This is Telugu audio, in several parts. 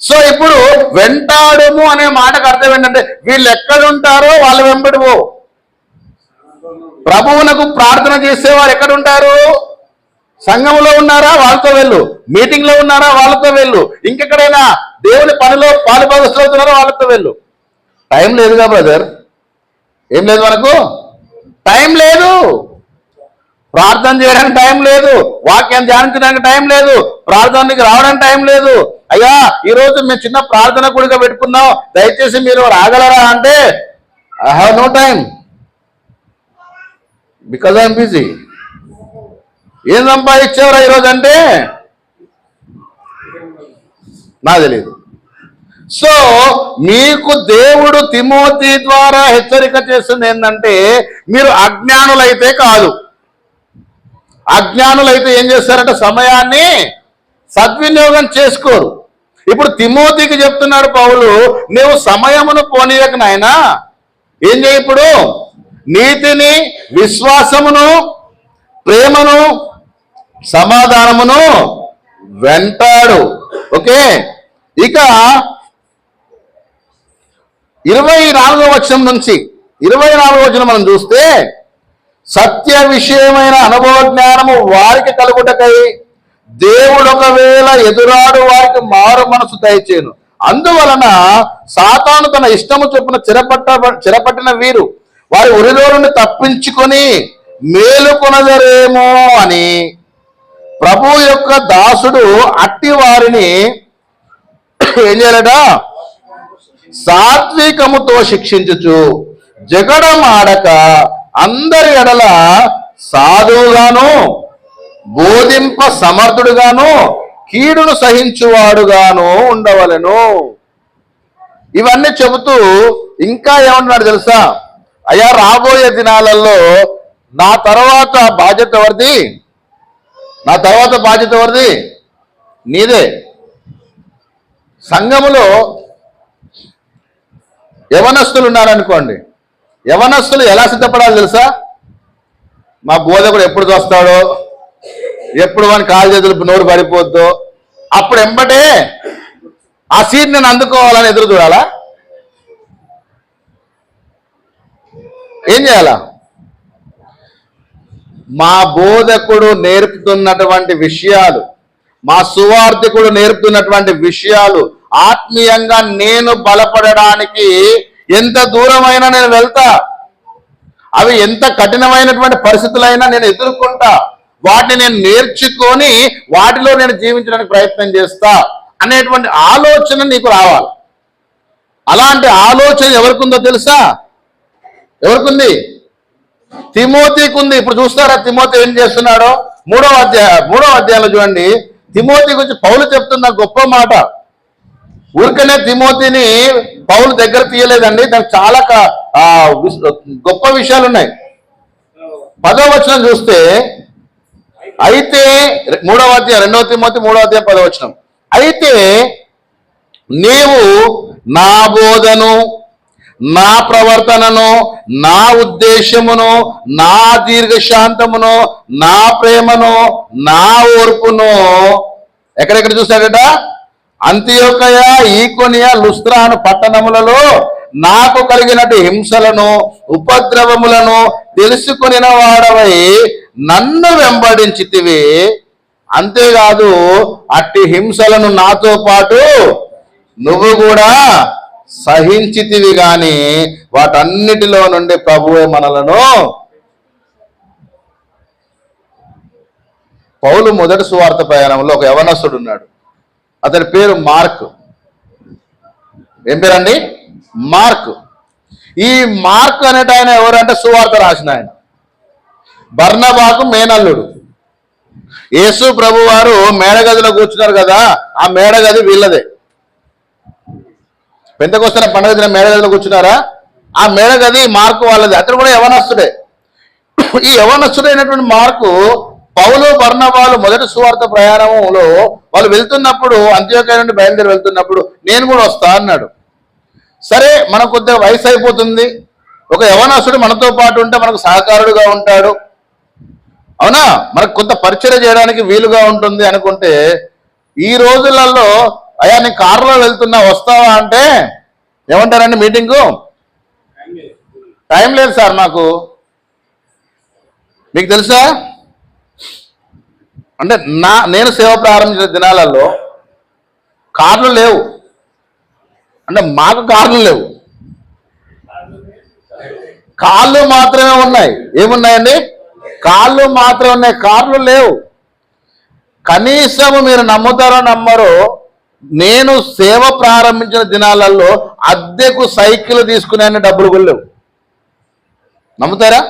సో ఇప్పుడు వెంటాడుము అనే మాటకు అర్థం ఏంటంటే వీళ్ళు ఎక్కడుంటారో వాళ్ళు వెంబడి పో. ప్రభువునకు ప్రార్థన చేసేవారు ఎక్కడుంటారు? సంఘంలో ఉన్నారా? వాళ్ళతో వెళ్ళు. మీటింగ్లో ఉన్నారా? వాళ్ళతో వెళ్ళు. ఇంకెక్కడైనా దేవుని పనిలో పాలు అవుతున్నారా వాళ్ళతో వెళ్ళు. టైం లేదుగా బ్రదర్. ఏం లేదు మనకు? టైం లేదు. ప్రార్థన చేయడానికి టైం లేదు వాక్యం ధ్యానించడానికి టైం లేదు ప్రార్థనకి రావడానికి టైం లేదు. అయ్యా ఈ రోజు మేము చిన్న ప్రార్థన కూడిగా పెట్టుకుందాం. దయచేసి మీరు రాగలరా అంటే I have no time because I'm busy ఏం సంపాదించేవరా ఈరోజు అంటే? నాకు తెలియదు సో మీకు దేవుడు తిమోతి ద్వారా హెచ్చరిక చేస్తుంది ఏంటంటే మీరు అజ్ఞానులైతే కాదు. అజ్ఞానులైతే ఏం చేస్తారంటే సమయాన్ని సద్వినియోగం చేసుకోరు. ఇప్పుడు తిమోతికి చెప్తున్నాడు పౌలు నువ్వు సమయమును పోనీయక నాయనా. ఏం చేయి ఇప్పుడు? నీతిని విశ్వాసమును ప్రేమను సమాధానమును వెంటాడు. ఓకే? ఇక ఇరవై నాలుగో వచనం నుంచి ఇరవై నాలుగో వచనం మనం చూస్తే సత్య విషయమైన అనుభవ జ్ఞానము వారికి కలుగుటకై దేవుడు ఒకవేళ ఎదురాడు వారికి మారు మనసు దయచేను అందువలన సాతాను తన ఇష్టము చొప్పున చిరపట్ట చిరపట్టిన వీరు వారి ఉరిలో నుండి తప్పించుకొని మేలుకొనదరేమో అని ప్రభు యొక్క దాసుడు అట్టి వారిని ఏం చేయాలట? సాత్వికముతో శిక్షించుచు జగడం ఆడక అందరి ఎడల సాధువుగాను బోధింప సమర్థుడుగాను కీడును సహించువాడుగాను ఉండవలెను. ఇవన్నీ చెబుతూ ఇంకా ఏమంటున్నాడు తెలుసా? అయ్యా రాబోయే దినాలలో నా తర్వాత బాధ్యత ఎవరిది? నా తర్వాత బాధ్యత ఎవరిది? నీదే. సంఘములో యవనస్తులు ఉన్నారనుకోండి యవనస్తులు ఎలా సిద్ధపడాలి తెలుసా? మా బోధకుడు ఎప్పుడు చూస్తాడో ఎప్పుడు వాని కాలు చేతులు నోరు పడిపోద్దో అప్పుడు ఎంబటే ఆ సీట్ నేను అందుకోవాలని ఎదురు చూడాలా? ఏం చేయాలా? మా బోధకుడు నేర్పుతున్నటువంటి విషయాలు మా సువార్థికుడు నేర్పుతున్నటువంటి విషయాలు ఆత్మీయంగా నేను బలపడడానికి ఎంత దూరమైనా నేను వెళ్తా. అవి ఎంత కఠినమైనటువంటి పరిస్థితులైనా నేను ఎదుర్కొంటా. వాటిని నేను నేర్చుకొని వాటిలో నేను జీవించడానికి ప్రయత్నం చేస్తా అనేటువంటి ఆలోచన నీకు రావాలి. అలాంటి ఆలోచన ఎవరికి ఉందో తెలుసా? ఎవరికుంది? తిమోతికి ఉంది ఇప్పుడు చూస్తారా తిమోతి ఏం చేస్తున్నాడో? మూడో అధ్యాయ మూడో అధ్యాయంలో చూడండి. తిమోతి గురించి పౌలు చెప్తున్న గొప్ప మాట. ఊరికనే తిమోతిని పౌలు దగ్గర తీయలేదండి. దానికి చాలా గొప్ప విషయాలు ఉన్నాయి పదో వచనం చూస్తే అయితే మూడవ అధ్యాయం రెండవ తిమోతి మూడవ అధ్యాయం పదవచనం అయితే నీవు నా బోధను నా ప్రవర్తనను నా ఉద్దేశమును నా దీర్ఘశాంతమును నా ప్రేమను నా ఓర్పును ఎక్కడెక్కడ చూశాడట? అంత్యోకయ ఈకొనియ లుస్త్రాను పట్టణములలో నాకు కలిగినట్టు హింసలను ఉపద్రవములను తెలుసుకునిన వాడవై నన్ను వెంబడించితివి. అంతేకాదు అట్టి హింసలను నాతో పాటు నువ్వు కూడా సహించితివి గాని వాటన్నిటిలో నుండి ప్రభువే మనలను పౌలు మొదటి సువార్త ప్రయాణంలో ఒక యవనస్తుడు ఉన్నాడు అతని పేరు మార్క్. ఏం పేరండి? మార్క్. ఈ మార్క్ అనేట ఆయన ఎవరంటే సువార్త రాసిన ఆయన. బర్ణబాకు మేనల్లుడు. యేసు ప్రభు వారు మేడగదిలో కూర్చున్నారు కదా ఆ మేడగది వీళ్ళదే. పెంతకొస్తున్న పండుగ దిన మేడగదిలో కూర్చున్నారా? ఆ మేడగది మార్కు వాళ్ళది. అతను కూడా యవనస్తుడే. ఈ యవనస్తుడైనటువంటి మార్కు పౌలు బర్ణబాలు మొదటి సువార్త ప్రయాణంలో వాళ్ళు వెళ్తున్నప్పుడు అంత్యోకాయ నుండి బయలుదేరి వెళ్తున్నప్పుడు నేను కూడా వస్తా అన్నాడు. సరే మనకు కొద్దిగా వయసు అయిపోతుంది. ఒక యవనస్తుడు మనతో పాటు ఉంటే మనకు సహకారుడుగా ఉంటాడు. అవునా? మనకు కొంత పరిచయం చేయడానికి వీలుగా ఉంటుంది అనుకుంటే ఈ రోజులలో అయ్యా నేను కారులో వెళ్తున్నా వస్తావా? అంటే ఏమంటారండి మీటింగు? టైం లేదు. సార్ నాకు మీకు తెలుసా? అంటే నా నేను సేవ ప్రారంభించిన దినాలలో కార్లు లేవు. అంటే మాకు కార్లు లేవు. కాళ్ళు మాత్రమే ఉన్నాయి. ఏమున్నాయండి? కాళ్ళు మాత్రమే ఉన్నాయి. కార్లు లేవు. కనీసం మీరు నమ్ముతారో నమ్మరో నేను సేవ ప్రారంభించిన దినాలలో అద్దెకు సైకిల్ తీసుకునే డబ్బులు కూడా లేవు. నమ్ముతారా?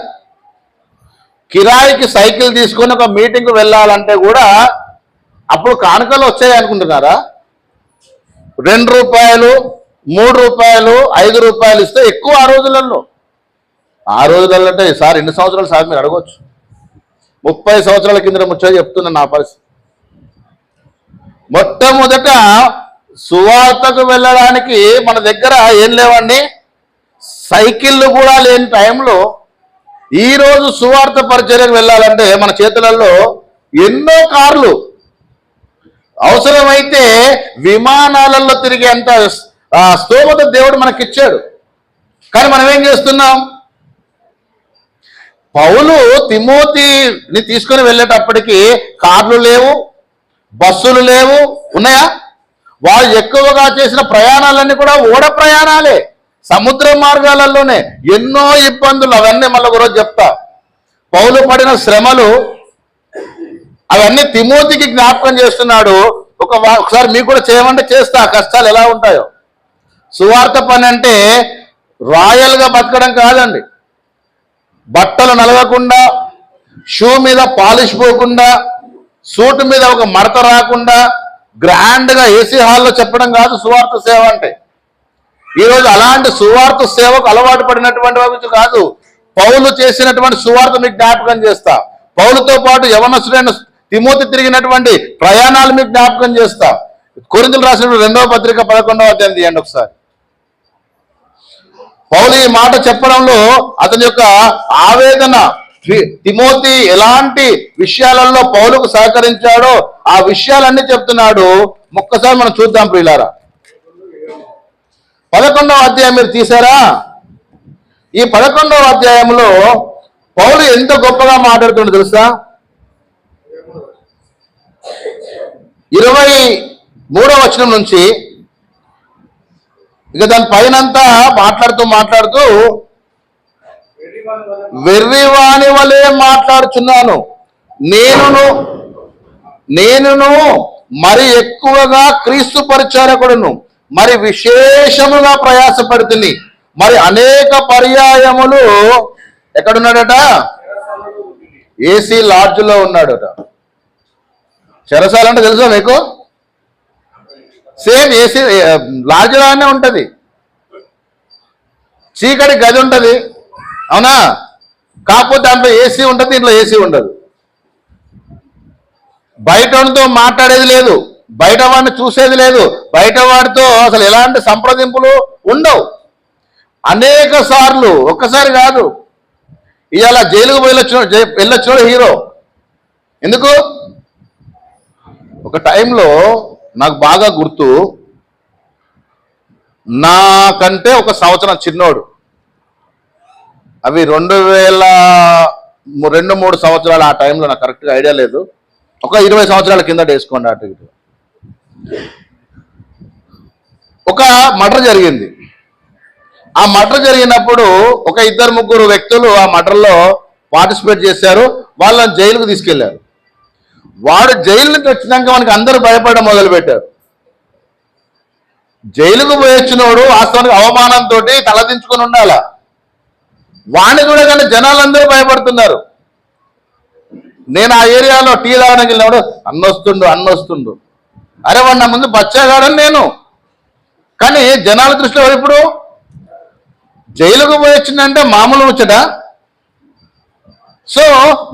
కిరాయికి సైకిల్ తీసుకొని ఒక మీటింగ్కి వెళ్ళాలంటే కూడా అప్పుడు కానుకలు వచ్చాయి అనుకుంటున్నారా? రెండు రూపాయలు మూడు రూపాయలు ఐదు రూపాయలు ఇస్తే ఎక్కువ ఆ రోజులలో. ఆ రోజులలో అంటే సార్ ఎన్ని సంవత్సరాలు సార్ మీరు అడగవచ్చు ముప్పై సంవత్సరాల కింద ముచ్చట చెప్తున్నా నా పరిస్థితి. మొట్టమొదట సువార్తకు వెళ్ళడానికి మన దగ్గర ఏం లేవండి? సైకిళ్ళు కూడా లేని టైంలో ఈరోజు సువార్త పరిచర్యకు వెళ్ళాలంటే మన చేతులలో ఎన్నో కార్లు. అవసరమైతే విమానాలలో తిరిగేంత అంత స్తోమత దేవుడు మనకిచ్చాడు. కానీ మనం ఏం చేస్తున్నాం? పౌలు తిమోతిని తీసుకొని వెళ్ళేటప్పటికి కార్లు లేవు బస్సులు లేవు ఉన్నాయా? వాళ్ళు ఎక్కువగా చేసిన ప్రయాణాలన్నీ కూడా ఓడ ప్రయాణాలే. సముద్ర మార్గాలలోనే ఎన్నో ఇబ్బందులు అవన్నీ మళ్ళీ ఒకరోజు చెప్తా. పౌలు పడిన శ్రమలు అవన్నీ తిమోతికి జ్ఞాపకం చేస్తున్నాడు. ఒక ఒకసారి మీకు కూడా చేయమంటే చేస్తా ఆ కష్టాలు ఎలా ఉంటాయో. సువార్త పని అంటే రాయల్గా బతకడం కాదండి. బట్టలు నలగకుండా షూ మీద పాలిష్ పోకుండా సూట్ మీద ఒక మడత రాకుండా గ్రాండ్గా ఏసీ హాల్లో చెప్పడం కాదు సువార్త సేవ అంటే. ఈరోజు అలాంటి సువార్త సేవకు అలవాటు పడినటువంటి వారి కాదు. పౌలు చేసినటువంటి సువార్త మీకు జ్ఞాపకం చేస్తా. పౌలుతో పాటు యవనస్తుడైన తిమోతి తిరిగినటువంటి ప్రయాణాలు మీకు జ్ఞాపకం చేస్తా. కొరింతలు రాసిన రెండవ పత్రిక పదకొండవ అధ్యాయం తీయండి ఒకసారి. పౌలు ఈ మాట చెప్పడంలో అతని యొక్క ఆవేదన తిమోతి ఎలాంటి విషయాలలో పౌలుకు సహకరించాడో ఆ విషయాలన్నీ చెప్తున్నాడు. ఒక్కసారి మనం చూద్దాం ప్రియులారా. పదకొండవ అధ్యాయం మీరు తీసారా ఈ పదకొండవ అధ్యాయంలో పౌలు ఎంత గొప్పగా మాట్లాడుతుండో తెలుసా? ఇరవై మూడవ వచనం నుంచి ఇక దాని పైనంతా మాట్లాడుతూ మాట్లాడుతూ వెర్రివాణి వలె మాట్లాడుచున్నాను. నేనును నేనును మరి ఎక్కువగా క్రీస్తు పరిచారకుడును మరి విశేషముగా ప్రయాసపడుతుంది. మరి అనేక పర్యాయములు ఎక్కడున్నాడట? ఏసీ లాడ్జ్లో ఉన్నాడట. చెరసాల అంటే తెలుసా మీకు? సేమ్ ఏసీ లాడ్జ్లానే ఉంటుంది. చీకటి గది ఉంటుంది. అవునా? కాకపోతే దాంట్లో ఏసీ ఉంటుంది దీంట్లో ఏసీ ఉండదు. బయట మాట్లాడేది లేదు. బయట వాడిని చూసేది లేదు. బయట వాడితో అసలు ఎలాంటి సంప్రదింపులు ఉండవు. అనేక సార్లు ఒక్కసారి కాదు. ఇవాళ జైలుకు వెళ్ళొచ్చు వెళ్ళొచ్చు హీరో. ఎందుకు? ఒక టైంలో నాకు బాగా గుర్తు. నాకంటే ఒక సంవత్సరం చిన్నోడు. అవి రెండు వేల రెండు మూడు సంవత్సరాలు ఆ టైంలో నాకు కరెక్ట్గా ఐడియా లేదు. ఒక ఇరవై సంవత్సరాల కింద వేసుకోండి అటు ఇటు ఒక మటర్ జరిగింది. ఆ మటర్ జరిగినప్పుడు ఒక ఇద్దరు ముగ్గురు వ్యక్తులు ఆ మటర్లో పార్టిసిపేట్ చేశారు. వాళ్ళని జైలుకు తీసుకెళ్ళారు. వాడు జైలు నుంచి వచ్చినాక మనకి అందరూ భయపడడం మొదలుపెట్టారు. జైలుకు పోయొచ్చినోడు వాస్తవానికి అవమానంతో తలదించుకొని ఉండాల? కూడా కనుక జనాలందరూ భయపడుతున్నారు. నేను ఆ ఏరియాలో టీ తాగడానికి వెళ్ళినప్పుడు అన్నొస్తుండు అన్నొస్తుండు. అరే వాడు నా ముందు బచ్చాగాడని నేను. కానీ జనాల దృష్టిలో ఇప్పుడు? జైలుకు పోయొచ్చిందంటే మామూలు వచ్చట సో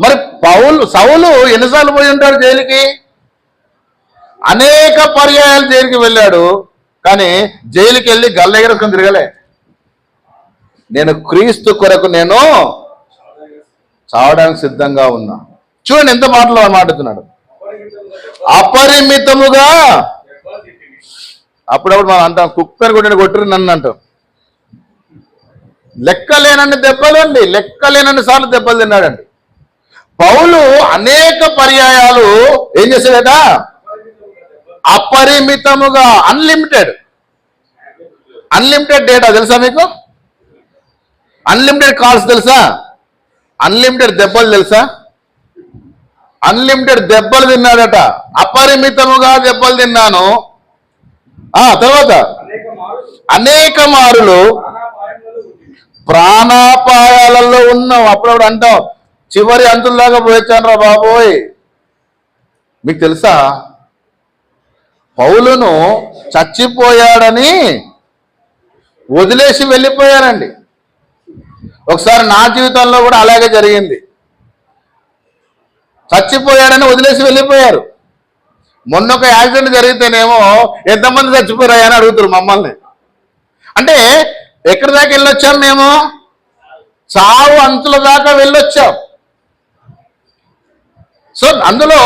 మరి పౌలు సౌలు ఎన్నిసార్లు పోయి ఉంటాడు జైలుకి? అనేక పర్యాయాలు జైలుకి వెళ్ళాడు. కానీ జైలుకి వెళ్ళి గల్ల ఎగరేసుకొని తిరగలే. నేను క్రీస్తు కొరకు నేను చావడానికి సిద్ధంగా ఉన్నా. చూడండి ఎంత మాటలు మాట్లాడుతున్నాడు. అపరిమితముగా. అప్పుడప్పుడు మనం అంటాం కుక్కర్ కొట్టిన కొట్టురు నన్ను అంటాం. లెక్కలేనన్ని దెబ్బలు అండి లెక్కలేనన్ని సార్లు దెబ్బలు తిన్నాడండి. పౌలు అనేక పర్యాయాలు ఏం చేశాడట? అపరిమితముగా అన్లిమిటెడ్ అన్లిమిటెడ్ డేటా తెలుసా మీకు? అన్లిమిటెడ్ కాల్స్ తెలుసా? అన్లిమిటెడ్ దెబ్బలు తెలుసా? అన్లిమిటెడ్ దెబ్బలు తిన్నాడట. అపరిమితముగా దెబ్బలు తిన్నాను. ఆ తర్వాత అనేక మారులు. ప్రాణాపాయాలలో ఉన్నాం అప్పుడప్పుడు అంటాం చివరి అంతుల్లాగా పోయొచ్చాను రా బాబోయ్. మీకు తెలుసా? పౌలును చచ్చిపోయాడని వదిలేసి వెళ్ళిపోయారండి. ఒకసారి నా జీవితంలో కూడా అలాగే జరిగింది. చచ్చిపోయాడని వదిలేసి వెళ్ళిపోయారు. మొన్న ఒక యాక్సిడెంట్ జరిగితేనేమో ఎంతమంది చచ్చిపోయారని అడుగుతారు మమ్మల్ని. అంటే ఎక్కడి దాకా వెళ్ళొచ్చాం మేము? చావు అంతుల దాకా వెళ్ళొచ్చాం. సో అందులో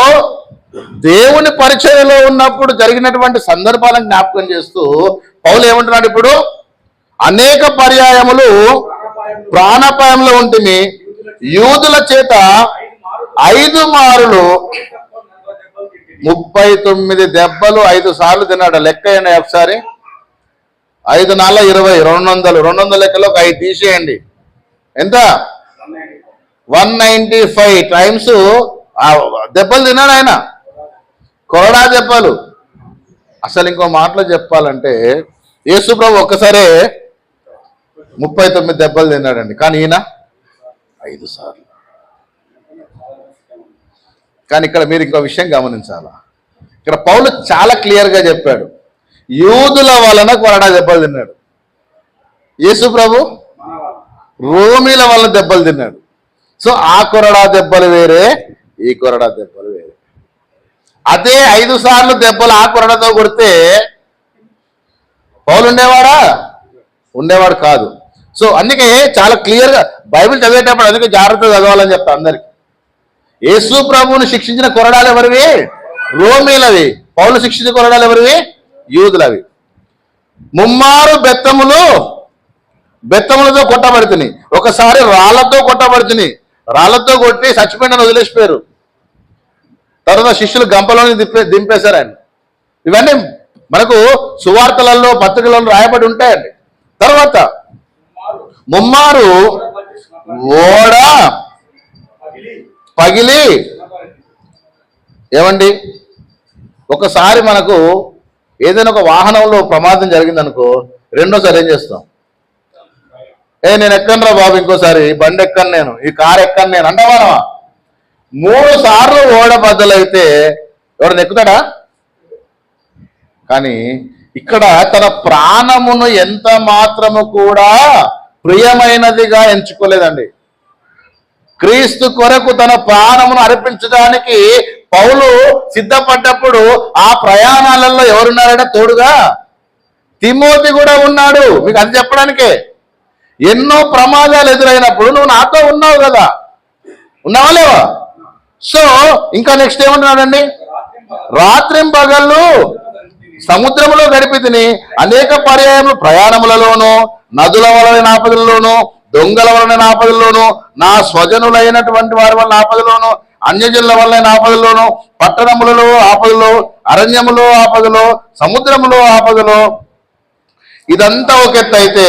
దేవుని పరిచయలో ఉన్నప్పుడు జరిగినటువంటి సందర్భాలను జ్ఞాపకం చేస్తూ పౌలు ఏమంటున్నాడు ఇప్పుడు? అనేక పర్యాయములు ప్రాణాపాయంలో ఉంటుంది యూదుల చేత ఐదు మారులు ముప్పై తొమ్మిది దెబ్బలు ఐదు సార్లు తిన్నాడు. లెక్క అయినా ఒకసారి. ఐదు నాలుగు ఇరవై రెండు వందలు. రెండు వందల లెక్కలో ఒక ఐదు తీసేయండి. ఎంత? వన్ నైంటీ ఫైవ్ టైమ్స్ దెబ్బలు తిన్నాడు ఆయన. కొరడా దెబ్బలు. అసలు ఇంకో మాటలో చెప్పాలంటే యేసుప్రభు ఒక్కసారే ముప్పై తొమ్మిది దెబ్బలు తిన్నాడండి. కానీ ఈయన ఐదు సార్లు. కానీ ఇక్కడ మీరు ఇంకో విషయం గమనించాలా? ఇక్కడ పౌలు చాలా క్లియర్గా చెప్పాడు. యూదుల వలన కొరడా దెబ్బలు తిన్నాడు. యేసు ప్రభు రోమిల వలన దెబ్బలు తిన్నాడు. సో ఆ కొరడా దెబ్బలు వేరే ఈ కొరడా దెబ్బలు వేరే. అదే ఐదు సార్లు దెబ్బలు ఆ కొరడాతో కొడితే పౌలు ఉండేవాడా? ఉండేవాడు కాదు. సో అందుకే చాలా క్లియర్గా బైబిల్ చదివేటప్పుడు అందుకే జాగ్రత్త చదవాలని చెప్తా అందరికి. యేసు ప్రభువుని శిక్షించిన కొరడాలు ఎవరివి? రోమీలవి. పౌలు శిక్షించిన కొరడాలు ఎవరివి? యూదులవి. ముమ్మారు బెత్తములు బెత్తములతో కొట్టబడుతుంది ఒకసారి రాళ్ళతో కొట్టబడుతుంది రాళ్ళతో కొట్టి చచ్చిపోయిన వదిలేసిపోయారు. తర్వాత శిష్యులు గంపలోని దింపే దింపేశారు ఆయన. ఇవన్నీ మనకు సువార్తలలో పత్రికలలో రాయబడి ఉంటాయండి. తర్వాత ముమ్మారు ఓడ పగిలి. ఏమండి? ఒకసారి మనకు ఏదైనా ఒక వాహనంలో ప్రమాదం జరిగిందనుకో రెండోసారి ఏం చేస్తాం? ఏ నేను ఎక్కనురా బాబు ఇంకోసారి బండి ఎక్కను నేను ఈ కారు ఎక్కను నేను అంటావా మూడు సార్లు ఓడ బద్దలైతే ఎవడని ఎక్కుతాడా? కానీ ఇక్కడ తన ప్రాణమును ఎంత మాత్రము కూడా ప్రియమైనదిగా ఎంచుకోలేదండి. క్రీస్తు కొరకు తన ప్రాణమును అర్పించడానికి పౌలు సిద్ధపడ్డప్పుడు ఆ ప్రయాణాలలో ఎవరున్నారట తోడుగా? తిమోతి కూడా ఉన్నాడు. మీకు అది చెప్పడానికే. ఎన్నో ప్రమాదాలు ఎదురైనప్పుడు నువ్వు నాతో ఉన్నావు కదా. ఉన్నావా లేవా? సో ఇంకా నెక్స్ట్ ఏమంటున్నాడండి? రాత్రింపగళ్ళు సముద్రములో గడిపి తిని అనేక పర్యాయములు ప్రయాణములలోనూ నదుల వలన ఆపదల్లోను దొంగల వలన ఆపదల్లోను నా స్వజనులైనటువంటి వారి వలన ఆపదలోను అన్యజనుల వలన ఆపదల్లోను పట్టణములలో ఆపదలో అరణ్యములో ఆపదలో సముద్రములో ఆపదలో ఇదంతా ఒక ఎత్తు అయితే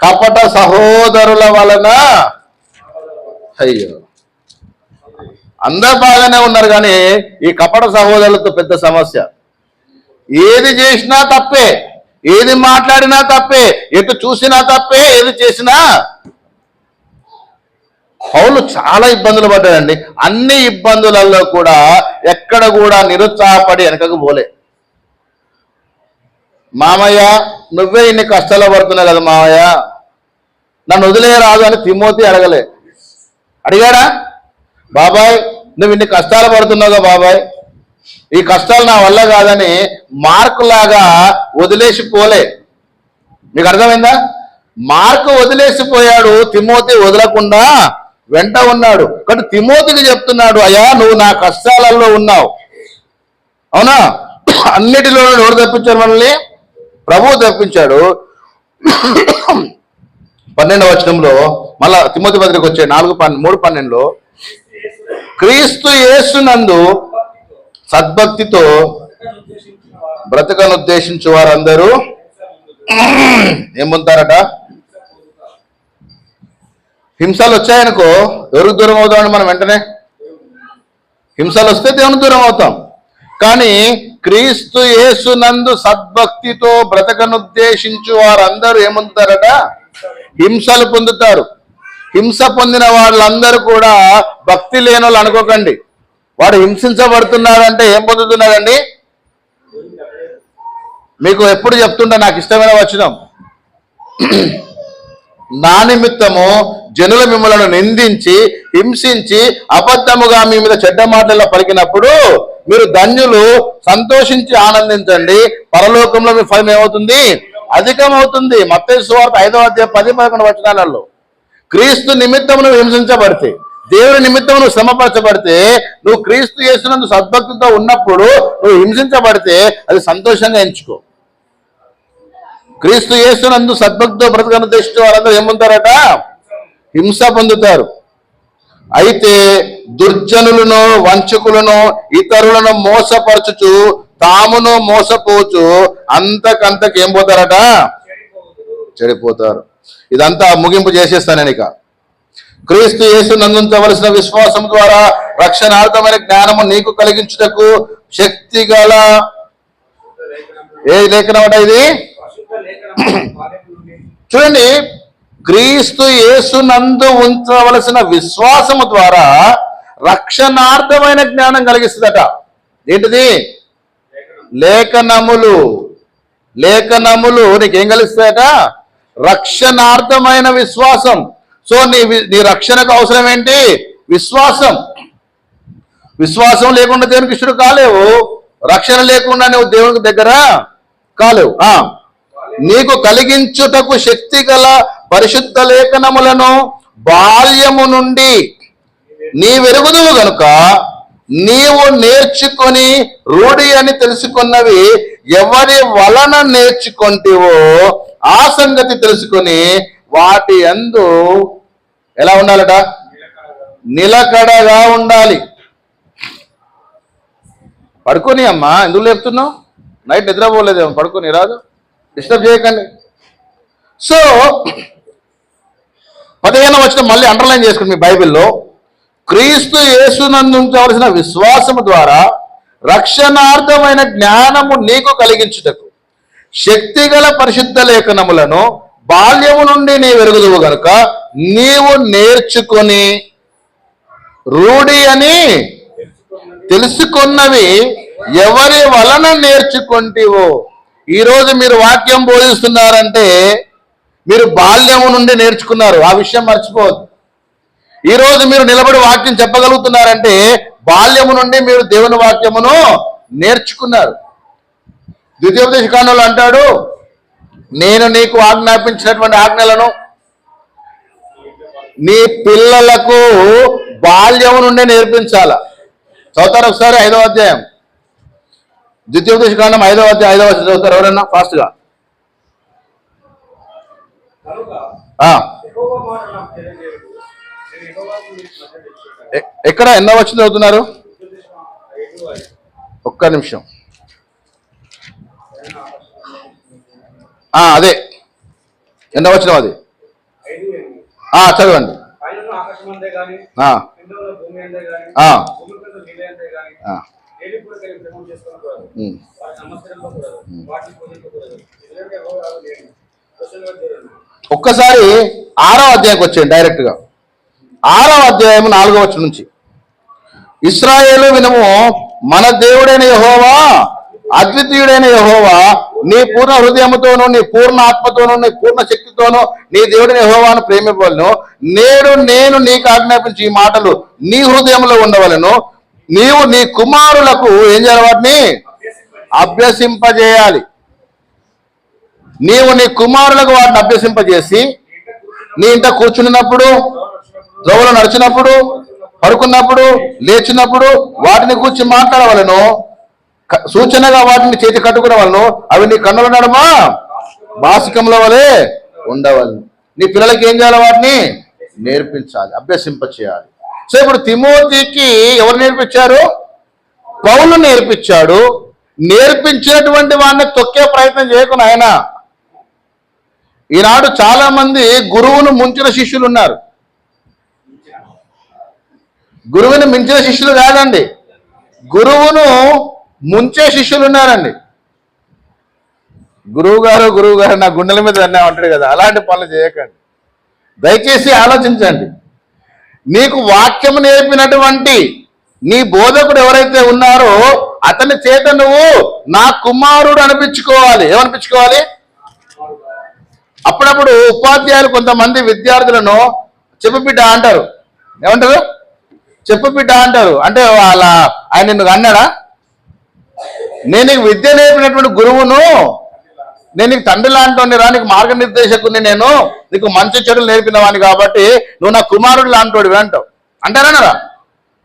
కపట సహోదరుల వలన అయ్యో. అందరు బాగానే ఉన్నారు కానీ ఈ కపట సహోదరులతో పెద్ద సమస్య. ఏది చేసినా తప్పే. ఏది మాట్లాడినా తప్పే ఎటు చూసినా తప్పే ఏది చేసినా. పౌలు చాలా ఇబ్బందులు పడ్డాడండి. అన్ని ఇబ్బందులలో కూడా ఎక్కడ కూడా నిరుత్సాహపడి వెనకకు పోలే. మామయ్య నువ్వే ఇన్ని కష్టాలు పడుతున్నావు కదా మామయ్య. నన్ను వదిలేయరాదు అని తిమోతి అడగలే. అడిగాడా? బాబాయ్ నువ్వు ఇన్ని కష్టాలు పడుతున్నావుగా బాబాయ్. ఈ కష్టాలు నా వల్ల కాదని మార్కు లాగా వదిలేసి పోలే. మీకు అర్థమైందా? మార్కు వదిలేసిపోయాడు తిమోతి వదలకుండా వెంట ఉన్నాడు. కాబట్టి తిమోతికి చెప్తున్నాడు అయ్యా నువ్వు నా కష్టాలలో ఉన్నావు. అవునా? అన్నిటిలో ఎవరు తప్పించారు మనల్ని? ప్రభువు తప్పించాడు. పన్నెండవ వచనంలో మళ్ళా తిమోతి పత్రిక వచ్చే నాలుగు పన్నె మూడు పన్నెండులో క్రీస్తు యేసునందు సద్భక్తితో వారు బ్రతకను ఉద్దేశించు వారందరూ. ఏం హింసలు వచ్చాయనుకో ఎవరికి దూరం అవుతామని మనం వెంటనే? హింసలు వస్తే దేవుని దూరం అవుతాం. కానీ క్రీస్తు యేసునందు సద్భక్తితో బ్రతకనుద్దేశించు వారందరూ ఏమొందుతారట హింసలు పొందుతారు. హింస పొందిన వాళ్ళందరూ కూడా భక్తి లేని వాళ్ళు అనుకోకండి. వాడు హింసించబడుతున్నాడంటే ఏం పొందుతున్నాడండి? మీకు ఎప్పుడు చెప్తుంటా నాకు ఇష్టమైన వచనం. నా నిమిత్తము జనుల మిమ్మలను నిందించి హింసించి అబద్ధముగా మీ మీద చెడ్డ మాటల్లో పలికినప్పుడు మీరు ధన్యులు సంతోషించి ఆనందించండి. పరలోకంలో మీ ఫలం ఏమవుతుంది? అధికమవుతుంది. మత్తయి సువార్త ఐదవ అధ్యాయ పది పదకొండు వచనాలలో. క్రీస్తు నిమిత్తం నువ్వు హింసించబడితే దేవుని నిమిత్తం నువ్వు శ్రమపరచబడితే నువ్వు క్రీస్తు చేసినందుకు సద్భక్తితో ఉన్నప్పుడు నువ్వు హింసించబడితే అది సంతోషంగా ఎంచుకో. క్రీస్తు చేస్తున్నందు సద్భక్తితో బ్రతకను తెచ్చిన వారందరూ ఏముంటారట? హింస పొందుతారు. అయితే దుర్జనులను వంచకులను ఇతరులను మోసపరచుచు తామును మోసపోచు అంతకంతకు ఏం పోతారట? చెడిపోతారు. ఇదంతా ముగింపు చేసేస్తాను నేను ఇక. క్రీస్తు యేసు నందించవలసిన విశ్వాసం ద్వారా రక్షణార్థమైన జ్ఞానము నీకు కలిగించుటకు శక్తి గల ఏ లేఖనం అట ఇది? చూడండి క్రీస్తు యేసునందు ఉంచవలసిన విశ్వాసము ద్వారా రక్షణార్థమైన జ్ఞానం కలిగిస్తుందట. ఏంటిది? లేఖనములు. లేఖనములు నీకేం కలుస్తాయట? రక్షణార్థమైన విశ్వాసం. సో నీ నీ రక్షణకు అవసరం ఏంటి? విశ్వాసం. విశ్వాసం లేకుండా దేవునికి ఇష్టడు కాలేవు. రక్షణ లేకుండా నువ్వు దేవునికి దగ్గర కాలేవు. ఆ. నీకు కలిగించుటకు శక్తి గల పరిశుద్ధ లేఖనములను బాల్యము నుండి నీ వెరుగుదువు గనుక నీవు నేర్చుకొని రూఢి అని తెలుసుకున్నవి ఎవరి వలన నేర్చుకుంటేవో ఆ సంగతి తెలుసుకొని వాటి అందు ఎలా ఉండాలట? నిలకడగా ఉండాలి. పడుకొని అమ్మా ఎందుకు లేపుతున్నావు? నైట్ నిద్రపోలేదేమో పడుకొని రాదు డిస్టర్బ్ చేయకండి. సో పదిహేను వచ్చిన మళ్ళీ అండర్లైన్ చేసుకుని మీ బైబిల్లో. క్రీస్తు యేసునందు ఉంచవలసిన విశ్వాసము ద్వారా రక్షణార్థమైన జ్ఞానము నీకు కలిగించుటకు శక్తిగల పరిశుద్ధ లేఖనములను బాల్యము నుండి నీ వెరుగుదువు గనుక నీవు నేర్చుకొని రూఢి అని తెలుసుకున్నవి ఎవరి వలన నేర్చుకుంటేవో. ఈరోజు మీరు వాక్యం బోధిస్తున్నారంటే మీరు బాల్యము నుండి నేర్చుకున్నారు. ఆ విషయం మర్చిపోవద్దు. ఈరోజు మీరు నిలబడి వాక్యం చెప్పగలుగుతున్నారంటే బాల్యము నుండి మీరు దేవుని వాక్యమును నేర్చుకున్నారు. ద్వితీయోపదేశ కాండంలో అంటాడు నేను నీకు ఆజ్ఞాపించినటువంటి ఆజ్ఞలను నీ పిల్లలకు బాల్యం నుండి నేర్పించాల. చదువుతారు ఒకసారి? ఐదవ అధ్యాయం. ద్వితీయోపదేశ కాండం ఐదవ అధ్యాయం ఐదవ చదువుతారు ఎవరన్నా? ఫాస్ట్గా ఎ- ఎక్కడ? ఎన్నో వచ్చింది చదువుతున్నారు? ఒక్క నిమిషం. అదే. ఎన్నో వచ్చిన అది? చదవండి. ఒక్కసారి ఆరో అధ్యాయంకి వచ్చేయండి డైరెక్ట్గా. ఆరో అధ్యాయం నాలుగో వచ్చి నుంచి. ఇస్రాయేలు వినము మన దేవుడైన యహోవా అద్వితీయుడైన యహోవా నీ పూర్ణ హృదయముతోను నీ పూర్ణ ఆత్మతోను నీ పూర్ణ శక్తితోను నీ దేవుడిని యహోవాను ప్రేమివ్వలను నేడు నేను నీకు ఆజ్ఞాపించి ఈ మాటలు నీ హృదయంలో ఉండవలను. నీవు నీ కుమారులకు ఏం చేయాలి వాటిని? అభ్యసింపజేయాలి. నీవు నీ కుమారులకు వాటిని అభ్యసింపజేసి నీ ఇంట కూర్చున్నప్పుడు ద్రవలో నడిచినప్పుడు పడుకున్నప్పుడు లేచినప్పుడు వాటిని కూర్చి మాట్లాడవలను. సూచనగా వాటిని చేతి కట్టుకునే వాళ్ళను అవి నీ కన్నుల నడమా? బాసికంలో వలె ఉండవలను. నీ పిల్లలకి ఏం చేయాలి వాటిని? నేర్పించాలి అభ్యసింపచేయాలి. సో ఇప్పుడు తిమోతికి ఎవరు నేర్పించారు? పౌలు నేర్పించాడు. నేర్పించినటువంటి వాడిని తొక్కే ప్రయత్నం చేయకుండా ఆయన ఈనాడు చాలా మంది గురువును ముంచిన శిష్యులు ఉన్నారు. గురువుని మించిన శిష్యులు కాదండి. గురువును ముంచే శిష్యులు ఉన్నారండి గురువుగారు గురువుగారు నా గుండెల మీద అన్నా ఉంటాడు కదా అలాంటి పనులు చేయకండి. దయచేసి ఆలోచించండి. నీకు వాక్యం నేర్పినటువంటి నీ బోధకుడు ఎవరైతే ఉన్నారో అతని చేత నువ్వు నా కుమారుడు అనిపించుకోవాలి. ఏమనిపించుకోవాలి? అప్పుడప్పుడు ఉపాధ్యాయులు కొంతమంది విద్యార్థులను చెప్పు బిడ్డ అంటారు. ఏమంటారు? చెప్పు బిడ్డ అంటారు. అంటే వాళ్ళ ఆయన నిన్ను అన్నాడా నేను నీకు విద్య నేర్పినటువంటి గురువును నేను నీకు తండ్రి లాంటి రా నీకు మార్గనిర్దేశకుని నేను నీకు మంచి చెడులు నేర్పినవాడిని కాబట్టి నువ్వు నా కుమారుడు లాంటి అంటావు. అంటారనరా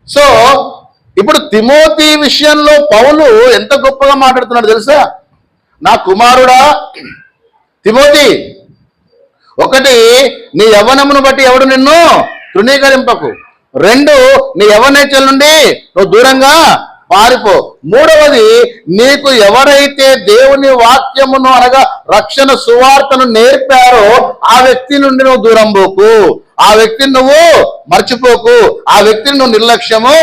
సో ఇప్పుడు తిమోతి విషయంలో పౌలు ఎంత గొప్పగా మాట్లాడుతున్నాడు తెలుసా? నా కుమారుడా తిమోతి ఒకటి నీ యవ్వనమును బట్టి ఎవడు నిన్ను తృణీకరింపకు? రెండు నీ యవనేచల నుండి నువ్వు దూరంగా పారిపో. మూడవది నీకు ఎవరైతే దేవుని వాక్యమును అనగా రక్షణ సువార్తను నేర్పారో ఆ వ్యక్తి నుండి నువ్వు దూరం పోకు. ఆ వ్యక్తిని నువ్వు మర్చిపోకు. ఆ వ్యక్తిని నువ్వు నిర్లక్ష్యము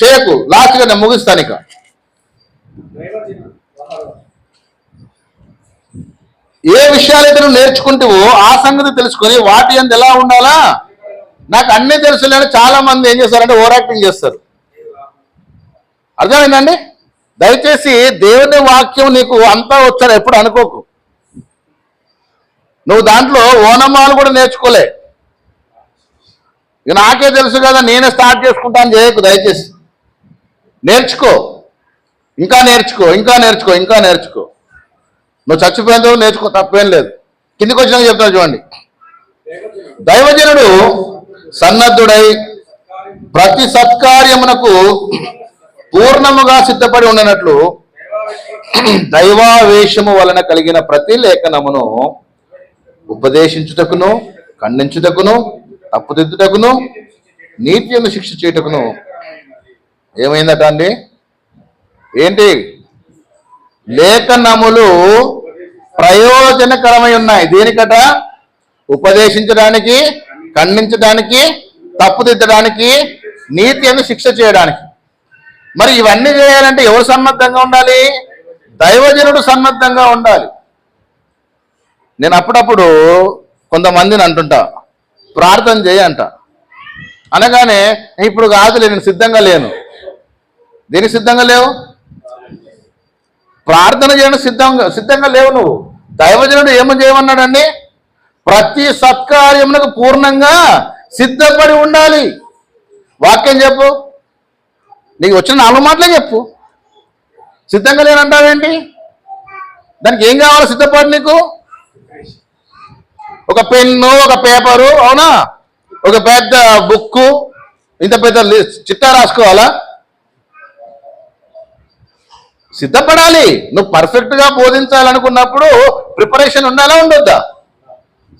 చేయకు. లాస్ట్గా నేను ముగిస్తాను ఇక. ఏ విషయాలైతే నువ్వు నేర్చుకుంటావో ఆ సంగతి తెలుసుకొని వాటి ఎంత ఎలా ఉండాలా? నాకు అన్నీ తెలుసులేని చాలా మంది ఏం చేస్తారంటే ఓవర్ యాక్టింగ్ చేస్తారు. అర్థమైందండి? దయచేసి దేవుని వాక్యం నీకు అంతా వచ్చారు ఎప్పుడు అనుకోకు. నువ్వు దాంట్లో ఓనమాలు కూడా నేర్చుకోలే. ఇక నాకే తెలుసు కదా నేనే స్టార్ట్ చేసుకుంటాను చేయకు దయచేసి. నేర్చుకో. ఇంకా నేర్చుకో ఇంకా నేర్చుకో ఇంకా నేర్చుకో. నువ్వు చచ్చిపోయిందో నేర్చుకో తప్పేం లేదు. కిందికి వచ్చినాక చెప్తాను చూడండి. దైవజనుడు దైవజనుడు సన్నద్ధుడై ప్రతి సత్కార్యమునకు పూర్ణముగా సిద్ధపడి ఉండనట్లు దైవావేశము వలన కలిగిన ప్రతి లేఖనమును ఉపదేశించుటకును ఖండించుటకును తప్పుదిద్దుటకును నీతి శిక్ష చేయుటకును. ఏమైందట అండి? ఏంటి? లేఖనములు ప్రయోజనకరమై ఉన్నాయి. దేనికట? ఉపదేశించడానికి ఖండించడానికి తప్పుదిద్దడానికి నీతి అని శిక్ష చేయడానికి. మరి ఇవన్నీ చేయాలంటే ఎవరు సన్నద్ధంగా ఉండాలి? దైవజనుడు సన్నద్ధంగా ఉండాలి. నేను అప్పుడప్పుడు కొంతమందిని అంటుంటా ప్రార్థన చేయ అంట. అనగానే ఇప్పుడు కాదులే నేను సిద్ధంగా లేను. దేనికి సిద్ధంగా లేవు? ప్రార్థన చేయడం సిద్ధంగా సిద్ధంగా లేవు నువ్వు. దైవజనుడు ఏమని చేయమన్నాడండి? ప్రతి సత్కార్యమునకు పూర్ణంగా సిద్ధపడి ఉండాలి. వాక్యం చెప్పు. నీకు వచ్చిన నాలుగు మాటలే చెప్పు. సిద్ధంగా లేనంటావేంటి? దానికి ఏం కావాలి సిద్ధపడి నీకు? ఒక పెన్ను ఒక పేపరు అవునా? ఒక పెద్ద బుక్కు ఇంత పెద్ద లి- చిట్టా రాసుకోవాలా? సిద్ధపడాలి. నువ్వు పర్ఫెక్ట్గా బోధించాలనుకున్నప్పుడు ప్రిపరేషన్ ఉండాలా ఉండొద్దా?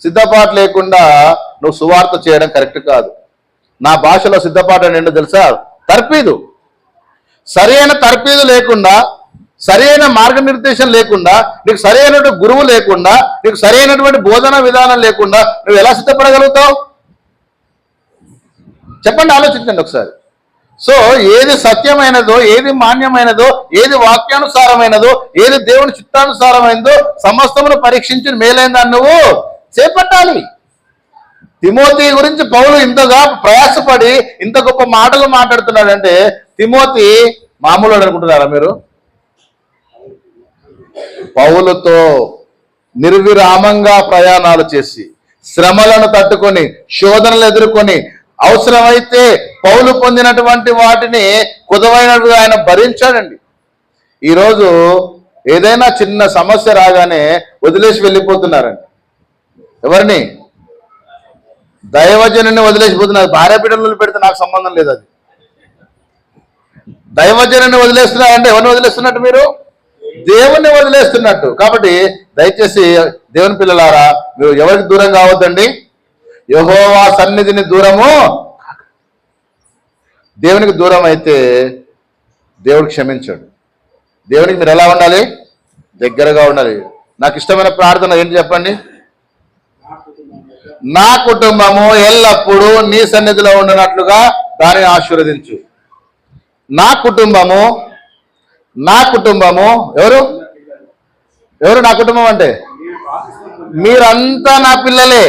సిద్ధపాటు లేకుండా నువ్వు సువార్త చేయడం కరెక్ట్ కాదు. నా భాషలో సిద్ధపాటు అని ఏంటో తెలుసా? తర్పీదు. సరైన తర్పీదు లేకుండా సరైన మార్గనిర్దేశం లేకుండా నీకు సరైనటువంటి గురువు లేకుండా నీకు సరైనటువంటి బోధన విధానం లేకుండా నువ్వు ఎలా సిద్ధపడగలుగుతావు? చెప్పండి ఆలోచించండి ఒకసారి. సో ఏది సత్యమైనదో ఏది మాన్యమైనదో ఏది వాక్యానుసారమైనదో ఏది దేవుని చిత్తానుసారమైనదో సమస్తమును పరీక్షించి మేలైందని నువ్వు చేపట్టాలి. తిమోతి గురించి పౌలు ఇంతగా ప్రయాసపడి ఇంత గొప్ప మాటలు మాట్లాడుతున్నాడంటే తిమోతి మామూలు అనుకుంటున్నారా మీరు? పౌలుతో నిర్విరామంగా ప్రయాణాలు చేసి శ్రమలను తట్టుకొని శోధనలు ఎదుర్కొని అవసరమైతే పౌలు పొందినటువంటి వాటిని కుదవైనట్టుగా ఆయన భరించాడండి. ఈరోజు ఏదైనా చిన్న సమస్య రాగానే వదిలేసి వెళ్ళిపోతున్నారండి. ఎవరిని? దైవజనుని వదిలేసిపోతున్నారు. భార్య బిడ్డలు పెడితే నాకు సంబంధం లేదు అది. దైవజనుని వదిలేస్తున్నారంటే ఎవరిని వదిలేస్తున్నట్టు మీరు? దేవుణ్ణి వదిలేస్తున్నట్టు. కాబట్టి దయచేసి దేవుని పిల్లలారా మీరు ఎవరికి దూరం కావద్దండి? యహోవా సన్నిధిని దూరము దేవునికి దూరం అయితే దేవుడు క్షమించాడు. దేవునికి మీరు ఎలా ఉండాలి? దగ్గరగా ఉండాలి. నాకు ఇష్టమైన ప్రార్థన ఏంటి చెప్పండి? నా కుటుంబము ఎల్లప్పుడూ నీ సన్నిధిలో ఉండనట్లుగా దానిని ఆశీర్వదించు. నా కుటుంబము నా కుటుంబము ఎవరు? ఎవరు నా కుటుంబం అంటే? మీరంతా నా పిల్లలే.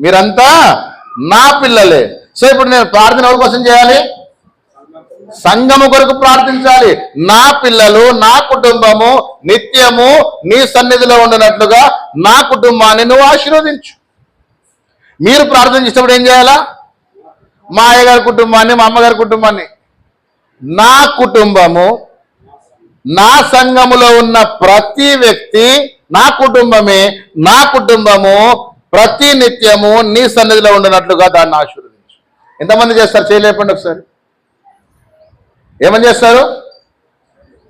మీరంతా నా పిల్లలే. సో ఇప్పుడు నేను ప్రార్థన ఎవరి కోసం చేయాలి? సంఘము కొరకు ప్రార్థించాలి. నా పిల్లలు నా కుటుంబము నిత్యము నీ సన్నిధిలో ఉండినట్లుగా నా కుటుంబాన్ని నువ్వు ఆశీర్వదించు. మీరు ప్రార్థన చేసినప్పుడు ఏం చేయాలా? మా అయ్యగారి కుటుంబాన్ని మా అమ్మగారి కుటుంబాన్ని. నా కుటుంబము నా సంఘములో ఉన్న ప్రతి వ్యక్తి నా కుటుంబమే నా కుటుంబము ప్రతి నిత్యము నీ సన్నిధిలో ఉండినట్లుగా దాన్ని ఆశీర్వదించు. ఎంతమంది చేస్తారు? చేయలేపండి ఒకసారి. ఏమని చేస్తారు?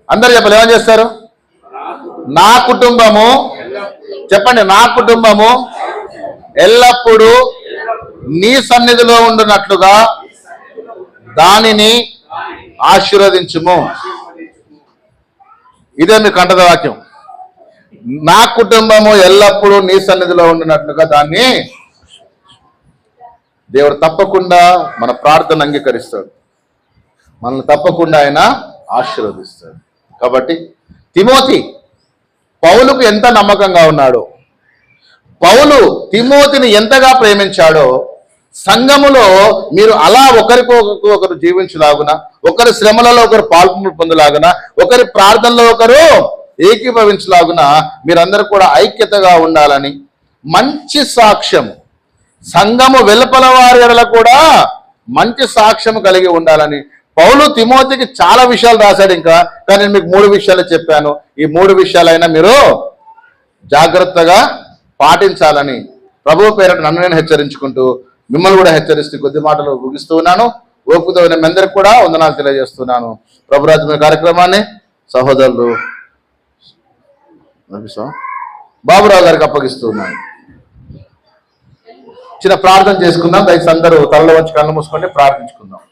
అందరు చెప్పాలి ఏమని చేస్తారు? నా కుటుంబము చెప్పండి నా కుటుంబము ఎల్లప్పుడూ నీ సన్నిధిలో ఉండునట్లుగా దానిని ఆశీర్వదించుము. ఇదే మీకు కంఠద వాక్యం. నా కుటుంబము ఎల్లప్పుడూ నీ సన్నిధిలో ఉండినట్లుగా దాన్ని దేవుడు తప్పకుండా మన ప్రార్థన అంగీకరిస్తాడు. మనల్ని తప్పకుండా ఆయన ఆశీర్వదిస్తాడు. కాబట్టి తిమోతి పౌలుకు ఎంత నమ్మకంగా ఉన్నాడో పౌలు తిమోతిని ఎంతగా ప్రేమించాడో సంఘములో మీరు అలా ఒకరికొకరికి ఒకరు జీవించలాగున ఒకరి శ్రమలలో ఒకరు పాల్పొందు పొందలాగున ఒకరి ప్రార్థనలో ఒకరు ఏకీభవించలాగున మీరందరూ కూడా ఐక్యతగా ఉండాలని మంచి సాక్ష్యం సంఘము వెలుపల వారి కూడా మంచి సాక్ష్యం కలిగి ఉండాలని పౌలు తిమోతికి చాలా విషయాలు రాశాడు ఇంకా కానీ నేను మీకు మూడు విషయాలు చెప్పాను. ఈ మూడు విషయాలైనా మీరు జాగ్రత్తగా పాటించాలని ప్రభు పేరట నన్ను నేను హెచ్చరించుకుంటూ మిమ్మల్ని కూడా హెచ్చరిస్తూ కొద్ది మాటలు ముగిస్తూ ఉన్నాను. ఓపుతో ఉన్న అందరికి కూడా వందనాలు తెలియజేస్తున్నాను. ప్రభురాజు కార్యక్రమాన్ని సహోదరులు బాబురావు గారికి అప్పగిస్తున్నాను. చిన్న ప్రార్థన చేసుకుందాం. దయచేసి అందరూ తలలో వచ్చి కళ్ళు మూసుకొని ప్రార్థించుకుందాం.